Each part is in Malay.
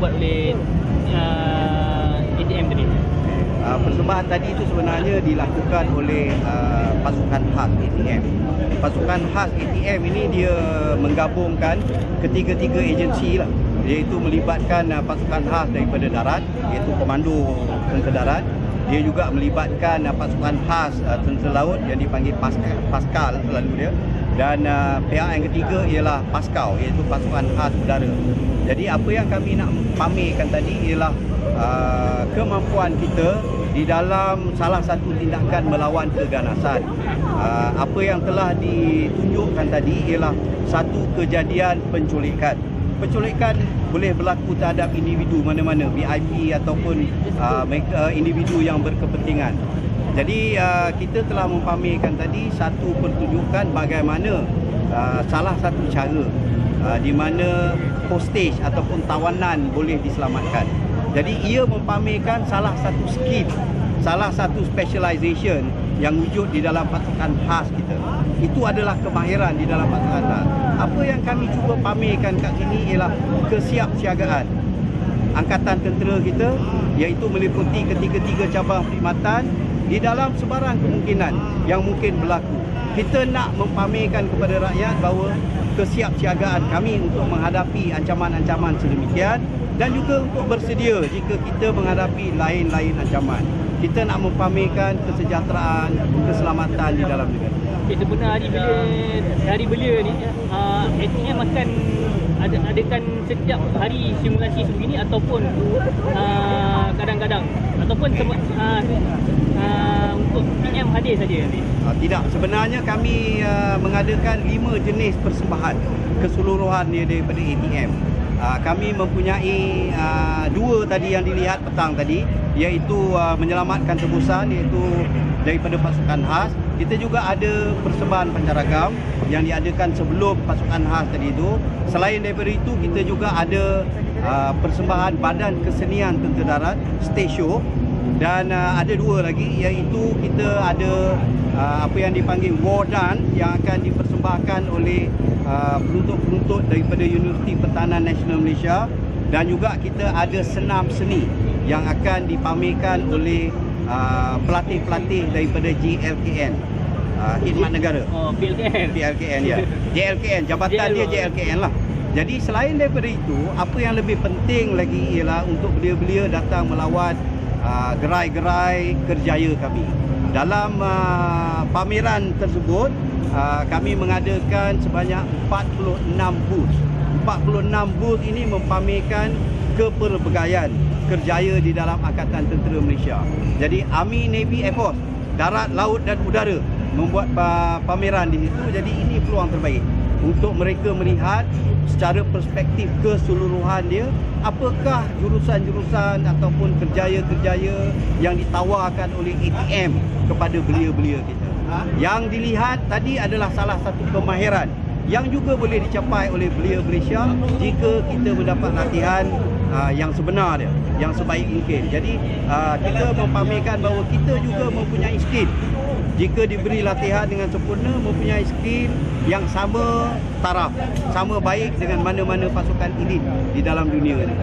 dibuat oleh uh, ATM tadi? Uh, persembahan tadi itu sebenarnya dilakukan oleh uh, pasukan khas ATM. Pasukan khas ATM ini dia menggabungkan ketiga-tiga agensi lah iaitu melibatkan uh, pasukan khas daripada darat iaitu komando tentera darat dia juga melibatkan uh, pasukan khas uh, tentera laut yang dipanggil Pascal, Pascal selalu dia dan uh, pihak yang ketiga ialah Paskau iaitu pasukan khas udara. Jadi apa yang kami nak pamerkan tadi ialah uh, kemampuan kita di dalam salah satu tindakan melawan keganasan. Uh, apa yang telah ditunjukkan tadi ialah satu kejadian penculikan. Penculikan boleh berlaku terhadap individu mana-mana, VIP ataupun uh, mereka, individu yang berkepentingan. Jadi uh, kita telah mempamerkan tadi satu pertunjukan bagaimana uh, salah satu cara uh, di mana hostage ataupun tawanan boleh diselamatkan. Jadi ia mempamerkan salah satu skill, salah satu specialization yang wujud di dalam pasukan khas kita. Itu adalah kemahiran di dalam pasukan khas. Apa yang kami cuba pamerkan kat sini ialah kesiapsiagaan angkatan tentera kita iaitu meliputi ketiga-tiga cabang perkhidmatan di dalam sebarang kemungkinan yang mungkin berlaku. Kita nak mempamerkan kepada rakyat bahawa kesiapsiagaan kami untuk menghadapi ancaman-ancaman sedemikian dan juga untuk bersedia jika kita menghadapi lain-lain ancaman. Kita nak mempamerkan kesejahteraan, keselamatan di dalam negara. Okay, sebenar hari belia hari belia ni uh, ATM akan ada adakan setiap hari simulasi sebegini ataupun uh, kadang-kadang ataupun uh, uh, untuk PM hadir saja. Uh, tidak, sebenarnya kami uh, mengadakan lima jenis persembahan keseluruhan dia daripada ATM. Uh, kami mempunyai uh, dua tadi yang dilihat petang tadi iaitu uh, menyelamatkan tebusan iaitu daripada pasukan khas. Kita juga ada persembahan pancaragam yang diadakan sebelum pasukan khas tadi itu. Selain daripada itu kita juga ada uh, persembahan Badan Kesenian Tentera Darat Stage Show dan uh, ada dua lagi iaitu kita ada uh, apa yang dipanggil war dance yang akan dipersembahkan oleh uh, penuntut-penuntut daripada Universiti Pertahanan Nasional Malaysia dan juga kita ada senam seni yang akan dipamerkan oleh uh, pelatih-pelatih daripada JLKN uh, Khidmat Negara Oh, PLKN. JLKN ya. JLKN jabatan dia JLKN lah. Jadi selain daripada itu, apa yang lebih penting lagi ialah untuk belia-belia datang melawat uh, gerai-gerai kerjaya kami. Dalam uh, pameran tersebut, uh, kami mengadakan sebanyak 46 booth. 46 booth ini mempamerkan kepelbagaian kerjaya di dalam Angkatan Tentera Malaysia. Jadi Army, Navy, Air Force, darat, laut dan udara membuat pa- pameran di situ. Jadi ini peluang terbaik untuk mereka melihat secara perspektif keseluruhan dia apakah jurusan-jurusan ataupun kerjaya-kerjaya yang ditawarkan oleh ATM kepada belia-belia kita. Yang dilihat tadi adalah salah satu kemahiran yang juga boleh dicapai oleh belia Malaysia jika kita mendapat latihan uh, yang sebenar dia, yang sebaik mungkin. Jadi uh, kita mempamerkan bahawa kita juga mempunyai skill jika diberi latihan dengan sempurna mempunyai skill yang sama taraf, sama baik dengan mana-mana pasukan elit di dalam dunia ini.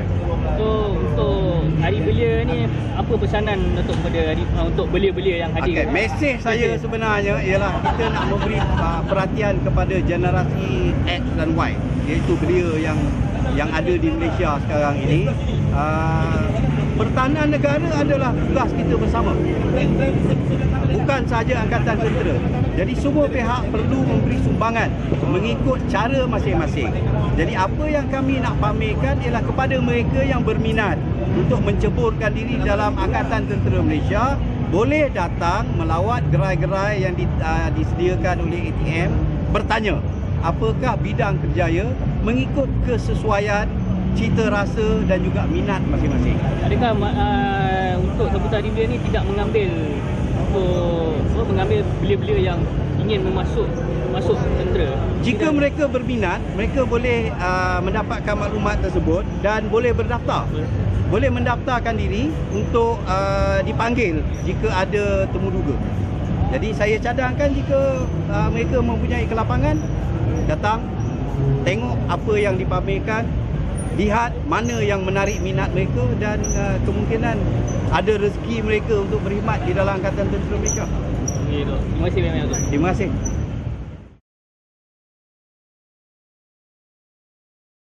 So untuk hari belia ni apa pesanan untuk kepada hari, uh, untuk belia-belia yang hadir? Okey, mesej saya sebenarnya ialah kita nak memberi uh, perhatian kepada generasi X dan Y iaitu belia yang yang ada di Malaysia sekarang ini. Uh, pertahanan negara adalah tugas kita bersama. Bukan sahaja angkatan tentera. Jadi semua pihak perlu memberi sumbangan mengikut cara masing-masing. Jadi apa yang kami nak pamerkan ialah kepada mereka yang berminat untuk menceburkan diri dalam Angkatan Tentera Malaysia boleh datang melawat gerai-gerai yang di, uh, disediakan oleh ATM bertanya apakah bidang kerjaya mengikut kesesuaian cita rasa dan juga minat masing-masing. Adakah uh, untuk sebutan hari belia ni tidak mengambil untuk apa, mengambil belia-belia yang ingin memasuk masuk tentera? Jika mereka berminat, mereka boleh uh, mendapatkan maklumat tersebut dan boleh berdaftar. Boleh mendaftarkan diri untuk uh, dipanggil jika ada temu duga. Jadi saya cadangkan jika uh, mereka mempunyai kelapangan datang tengok apa yang dipamerkan lihat mana yang menarik minat mereka dan uh, kemungkinan ada rezeki mereka untuk berkhidmat di dalam Angkatan Tentera Dok. Terima kasih banyak. Terima kasih.